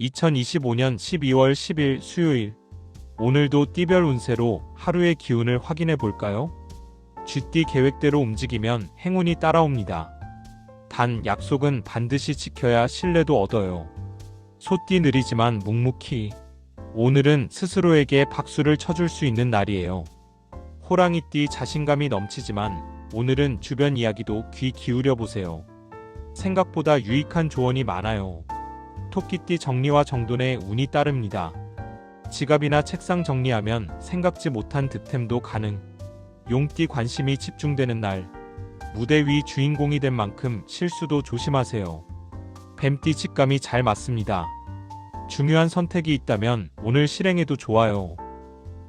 2025년 12월 10일 수요일. 오늘도 띠별 운세로 하루의 기운을 확인해 볼까요? 쥐띠 계획대로 움직이면 행운이 따라옵니다. 단 약속은 반드시 지켜야 신뢰도 얻어요. 소띠 느리지만 묵묵히. 오늘은 스스로에게 박수를 쳐줄 수 있는 날이에요. 호랑이띠 자신감이 넘치지만 오늘은 주변 이야기도 귀 기울여 보세요. 생각보다 유익한 조언이 많아요. 토끼띠 정리와 정돈에 운이 따릅니다. 지갑이나 책상 정리하면 생각지 못한 득템도 가능. 용띠 관심이 집중되는 날. 무대 위 주인공이 된 만큼 실수도 조심하세요. 뱀띠 직감이 잘 맞습니다. 중요한 선택이 있다면 오늘 실행해도 좋아요.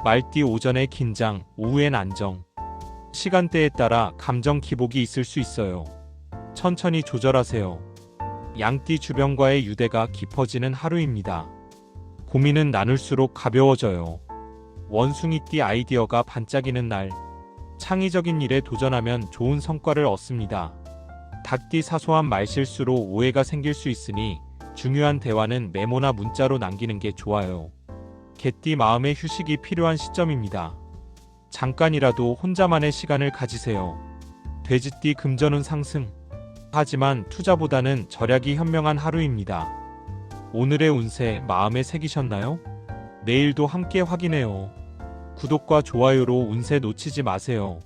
말띠 오전에 긴장, 오후엔 안정. 시간대에 따라 감정 기복이 있을 수 있어요. 천천히 조절하세요. 양띠 주변과의 유대가 깊어지는 하루입니다. 고민은 나눌수록 가벼워져요. 원숭이띠 아이디어가 반짝이는 날. 창의적인 일에 도전하면 좋은 성과를 얻습니다. 닭띠 사소한 말실수로 오해가 생길 수 있으니 중요한 대화는 메모나 문자로 남기는 게 좋아요. 개띠 마음의 휴식이 필요한 시점입니다. 잠깐이라도 혼자만의 시간을 가지세요. 돼지띠 금전운 상승. 하지만 투자보다는 절약이 현명한 하루입니다. 오늘의 운세 마음에 새기셨나요? 내일도 함께 확인해요. 구독과 좋아요로 운세 놓치지 마세요.